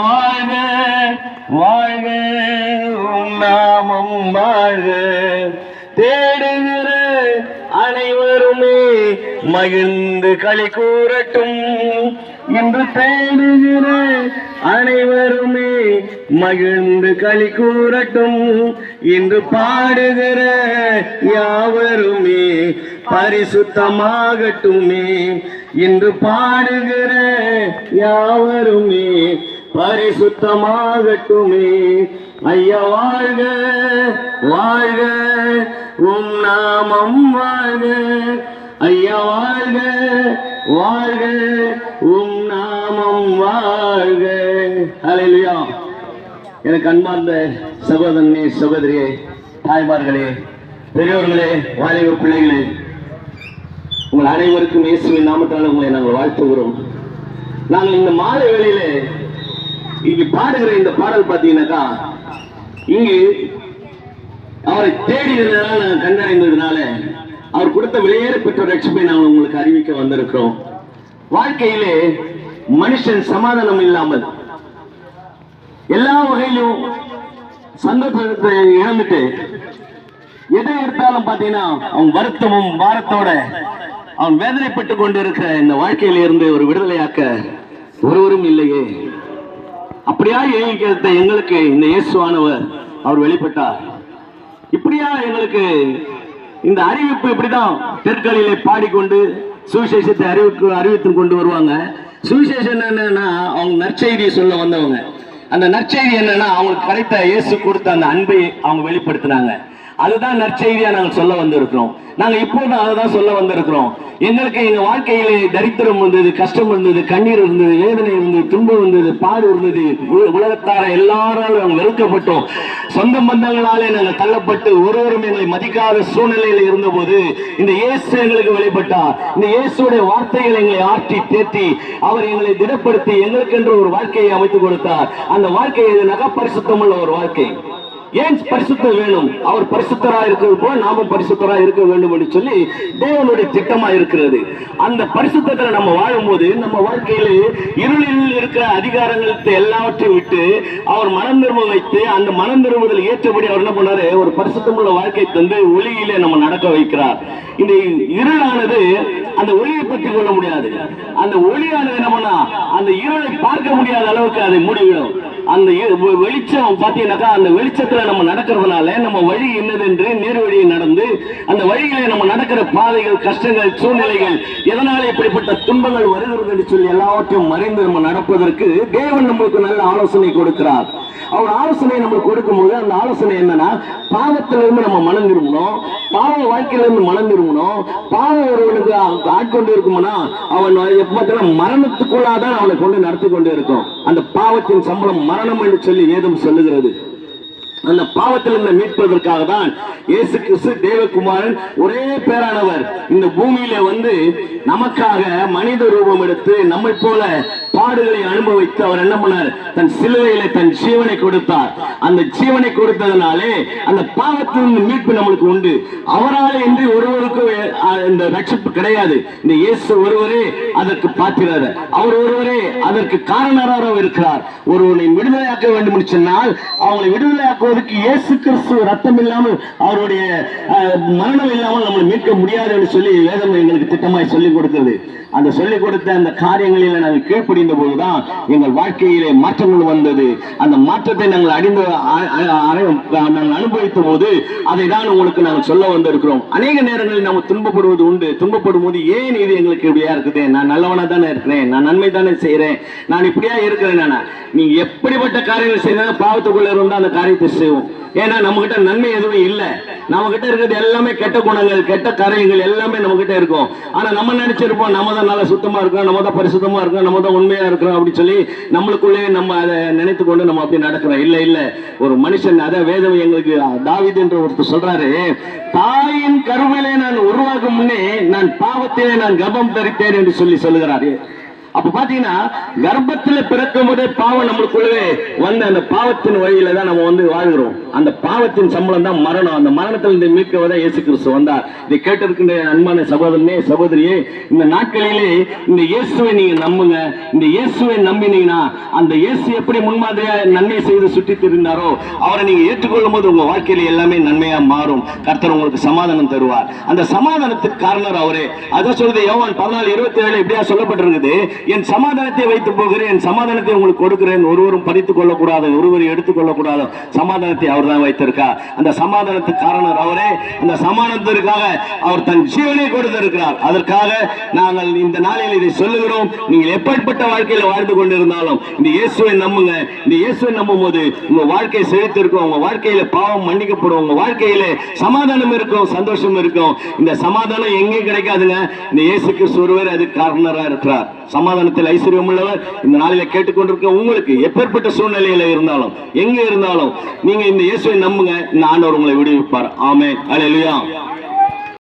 வாழ்க வாழ்க உம் நாமம் வாழ்க. தேடுகிற அனைவருமே மகிழ்ந்து களி கூறட்டும். என்று தேடுகிற அனைவருமே மகிழ்ந்து களி கூறட்டும். இன்று பாடுகிற யாவருமே பரிசுத்தமாகட்டுமே. இன்று பாடுகிற யாவருமே பரிசுத்தமாகட்டுமே. ஐயா வாழ்க வாழ்க. உம் நாமம் வாழ்க. ஐயா வாழ்க வாழ்க. உம் நாமம் வாழ்க. ஹalleluya. எனக்கு அன்பார்ந்த சகோதரனே சகோதரியே தாய்மார்களே பெரியோர்களே வாலிப பிள்ளைகளே உங்கள் அனைவருக்கும் இயேசுவின் நாமத்தால் உங்களை நாங்கள் வாழ்த்துகிறோம். நாங்கள் இந்த மாலை வேளையிலே இங்கு பாடுகிற இந்த பாடல் பார்த்தீங்கன்னாக்கா இங்கு அவரை தேடினதுனால நாங்கள் கண்டடைந்ததுனால அவர் கொடுத்த வெளியேற பெற்ற ரட்சிப்பை நாங்கள் உங்களுக்கு அறிவிக்க வந்திருக்கிறோம். வாழ்க்கையிலே மனுஷன் சமாதானம் இல்லாமல் எல்லா வகையிலும் சந்தோஷத்தை இழந்துட்டு எதை எடுத்தாலும் பாத்தீங்கன்னா அவன் வருத்தமும் பாரத்தோட அவன் வேதனைப்பட்டு கொண்டு இருக்கிற இந்த வாழ்க்கையில இருந்து ஒரு விடுதலையாக்க ஒருவரும் இல்லையே. அப்படியா ஏங்கிக்கிறத எங்களுக்கு இந்த இயேசுவானவர் அவர் வெளிப்பட்டார். இப்படியா எங்களுக்கு இந்த அறிவிப்பு இப்படிதான் தெற்களிலே பாடிக்கொண்டு சுவிசேஷத்தை அறிவிக்கு அறிவித்து கொண்டு வருவாங்க. சுவிசேஷம் என்னன்னா அவங்க நற்செய்தியை சொல்ல வந்தவங்க. அந்த நற்செய்தி என்னன்னா அவங்களுக்கு கிடைத்த இயேசு கொடுத்த அந்த அன்பை அவங்க வெளிப்படுத்தினாங்க. அதுதான் நற்செய்தியா நாங்கள் சொல்ல வந்திருக்கிறோம். நாங்க இப்போது அதை தான் சொல்ல வந்திருக்கிறோம். எங்களுக்கு எங்க வாழ்க்கையிலே தரித்திரம் இருந்தது கஷ்டம் இருந்தது கண்ணீர் இருந்தது வேதனை இருந்தது துன்பம் இருந்தது பாடு இருந்தது உ- உலகத்தார எல்லாராலும் நாங்கள் வெறுக்கப்பட்டோம். சொந்த பந்தங்களாலே நாங்கள் தள்ளப்பட்டு ஒருவரும் எங்களை மதிக்காத சூழ்நிலையில் இருந்தபோது இந்த இயேசு எங்களுக்கு வெளிப்பட்டார் இந்த இயேசுடைய வார்த்தைகள் எங்களை ஆற்றி தேற்றி அவர் எங்களை திடப்படுத்தி எங்களுக்கென்று ஒரு வாழ்க்கையை அமைத்து கொடுத்தார். அந்த வாழ்க்கை நகப்பரிசுத்தம் உள்ள ஒரு வாழ்க்கை. ஏன் பரிசுத்தம் வேணும்? அவர் பரிசுத்தரா இருக்கிறது போல நாமும் பரிசுத்தரா இருக்க வேண்டும் என்று சொல்லி தேவனுடைய திட்டமா இருக்கிறது. அந்த பரிசுத்தத்தில் நம்ம வாழும்போது நம்ம வாழ்க்கையில் இருளில் இருக்கிற அதிகாரங்களுக்கு எல்லாவற்றையும் விட்டு அவர் மனம் திரும்ப வைத்து அந்த மனம் திரும்புதல் ஏற்றபடி அவர் என்ன பண்ணாரு? ஒரு பரிசுத்தமுள்ள வாழ்க்கை தந்து ஒளியிலே நம்ம நடக்க வைக்கிறார். இந்த இருளானது அந்த ஒளியை பற்றி கொள்ள முடியாது. அந்த ஒளியானது என்ன பண்ணா அந்த இருளை பார்க்க முடியாத அளவுக்கு அதை மூடிவிடும். அந்த வெளிச்சம் பார்த்தீங்கன்னாக்கா அந்த வெளிச்சத்துல நம்ம நடக்கிறதுனால நம்ம வழி என்னதென்று நேர் வழியை நடந்து அந்த வழிகளை நம்ம நடக்கிற பாதைகள் கஷ்டங்கள் சூழ்நிலைகள் எதனால இப்படிப்பட்ட துன்பங்கள் வருகிறது என்று சொல்லி எல்லாவற்றையும் மறைந்து நம்ம நடப்பதற்கு தேவன் நம்மளுக்கு நல்ல ஆலோசனை கொடுக்கிறார். அவர் ஆலோசனை நம்மளுக்கு கொடுக்கும்போது அந்த ஆலோசனை என்னன்னா பாவத்திலிருந்து நம்ம மனம் திரும்பணும் பாவ வாழ்க்கையிலிருந்து மனம் திரும்பணும் பாவம் ஒருவனுக்கு ஆட்கொண்டு இருக்குமானா அவன் எப்ப மரணத்துக்குள்ளாதான் அவனை கொண்டு நடத்தி கொண்டு இருக்கும் அந்த பாவத்தின் சம்பளம் மரணம். என்று சொல்லி வேதம் சொல்லுகிறது. அந்த பாவத்திலிருந்து மீட்பதற்காக தான் இயேசு கிறிஸ்து தேவகுமாரன் ஒரே பேரானவர். இந்த பூமியில வந்து நமக்காக மனித ரூபம் எடுத்து நம்மை போல பாடுகளை அனுபவித்து அவர் என்ன பண்ணார்? தன் சிலுவையில தன் ஜீவனை கொடுத்தார். அந்த ஜீவனை கொடுத்ததுனாலே அந்த பாவத்திலிருந்து மீட்பு நம்மளுக்கு உண்டு. அவரால் இன்றி ஒருவருக்கும் இந்த ரட்சிப்பு கிடையாது. இந்த இயேசு ஒருவரே அதற்கு பார்க்கிறார் அவர் ஒருவரே அதற்கு காரணராக இருக்கிறார். ஒருவனை விடுதலையாக்க வேண்டும் சொன்னால் அவங்களை விடுதலையாக்குவதற்கு இயேசு கிறிஸ்து ரத்தம் இல்லாமல் அவருடைய மரணம் இல்லாமல் நம்மளை மீட்க முடியாது என்று சொல்லி வேதம் எங்களுக்கு திட்டமாய் சொல்லிக் கொடுக்கிறது. அந்த சொல்லிக் கொடுத்த அந்த காரியங்களில் நாங்கள் கீழ்ப்படி அறிந்த போதுதான் எங்கள் வாழ்க்கையிலே மாற்றங்கள் வந்தது. அந்த மாற்றத்தை நாங்கள் அறிந்து நாங்கள் அனுபவித்த போது அதை தான் உங்களுக்கு நாங்கள் சொல்ல வந்திருக்கிறோம். அநேக நேரங்களில் நாம் துன்பப்படுவது உண்டு. துன்பப்படும் போது ஏன் இது எங்களுக்கு இப்படியா இருக்குது? நான் நல்லவனா தானே இருக்கிறேன். நான் நன்மை தானே செய்கிறேன் நான் இப்படியா இருக்கிறேன் நான்? நீ எப்படிப்பட்ட காரியங்கள் செய்யணும் பாவத்துக்குள்ள இருந்தால் அந்த காரியத்தை செய்வோம். ஏன்னா நம்ம கிட்ட நன்மை எதுவும் இல்லை. நம்ம கிட்ட இருக்கிறது எல்லாமே கெட்ட குணங்கள் கெட்ட கரையங்கள் எல்லாமே நம்ம கிட்ட இருக்கும். ஆனா நம்ம நினைச்சிருப்போம் நம்ம தான் நல்லா சுத்தமா இருக்கோம் நம்ம தான் பரிசுத்தமா இருக்கோம் நம்ம தான் உண்மையா இருக்கிறோம் அப்படின்னு சொல்லி நம்மளுக்குள்ளே நம்ம அதை நினைத்து கொண்டு நம்ம அப்படி நடக்கிறோம். இல்ல இல்ல. ஒரு மனுஷன் அதான் வேதம் எங்களுக்கு தாவீது என்று ஒருத்தர் சொல்றாரு தாயின் கருவிலே நான் உருவாகும் முன்னே நான் பாவத்திலே நான் கபம் தரித்தேன் என்று சொல்லி சொல்லுகிறாரு. அப்ப பாத்தீங்கன்னா கர்ப்பத்துல பிறக்கும் போதே பாவம் நம்மளுக்குள்ளவே வந்து அந்த பாவத்தின் வழியில தான் நம்ம வந்து வாழ்கிறோம். அந்த பாவத்தின் சம்பளம் தான் மரணம். அந்த மரணத்தில் இருந்து மீட்கவதான் இயேசு கிறிஸ்து வந்தார். இதை கேட்டிருக்கின்ற அன்பான சகோதரனே சகோதரியே இந்த நாட்களிலே இந்த இயேசுவை நீங்க நம்புங்க. இந்த இயேசுவை நம்பினீங்கன்னா அந்த இயேசு எப்படி முன்மாதிரியா நன்மை செய்து சுற்றி திரிந்தாரோ அவரை நீங்க ஏற்றுக்கொள்ளும் போது உங்க வாழ்க்கையில எல்லாமே நன்மையா மாறும். கர்த்தர் உங்களுக்கு சமாதானம் தருவார். அந்த சமாதானத்துக்கு காரணர் அவரே. அதான் சொல்றது யோவான் பதினாலு இருபத்தி ஏழு இப்படியா சொல்லப்பட்டிருக்குது. என் சமாதானத்தை வைத்து போகிறேன் என் சமாதானத்தை உங்களுக்கு கொடுக்கிறேன். ஒருவரும் பறித்துக் கொள்ளக்கூடாது ஒருவரும் எடுத்துக் கொள்ளக்கூடாது. சமாதானத்தை அவர் தான் வைத்திருக்கார் அந்த சமாதானத்துக்கு காரணர் அவரே. அந்த சமாதானத்திற்காக அவர் தன் ஜீவனை கொடுத்திருக்கிறார். அதற்காக நாங்கள் இந்த நாளில் இதை சொல்லுகிறோம். நீங்கள் எப்படிப்பட்ட வாழ்க்கையில வாழ்ந்து கொண்டிருந்தாலும் இந்த இயேசுவை நம்புங்க. இந்த இயேசுவை நம்பும் போது உங்க வாழ்க்கை செழித்திருக்கும். உங்க வாழ்க்கையில பாவம் மன்னிக்கப்படும். உங்க வாழ்க்கையில சமாதானம் இருக்கும் சந்தோஷம் இருக்கும். இந்த சமாதானம் எங்கே கிடைக்காதுங்க. இந்த இயேசு கிறிஸ்து ஒருவர் அது காரணரா இருக்கிறார். சமாதானத்தில் ஐஸ்வர்யம் உள்ளவர் இந்த நாளில கேட்டுக்கொண்டிருக்க உங்களுக்கு எப்பேற்பட்ட சூழ்நிலையில இருந்தாலும் எங்க இருந்தாலும் நீங்க இந்த இயேசுவை நம்புங்க. இந்த ஆண்டவர் உங்களை விடுவிப்பார். ஆமே அலையா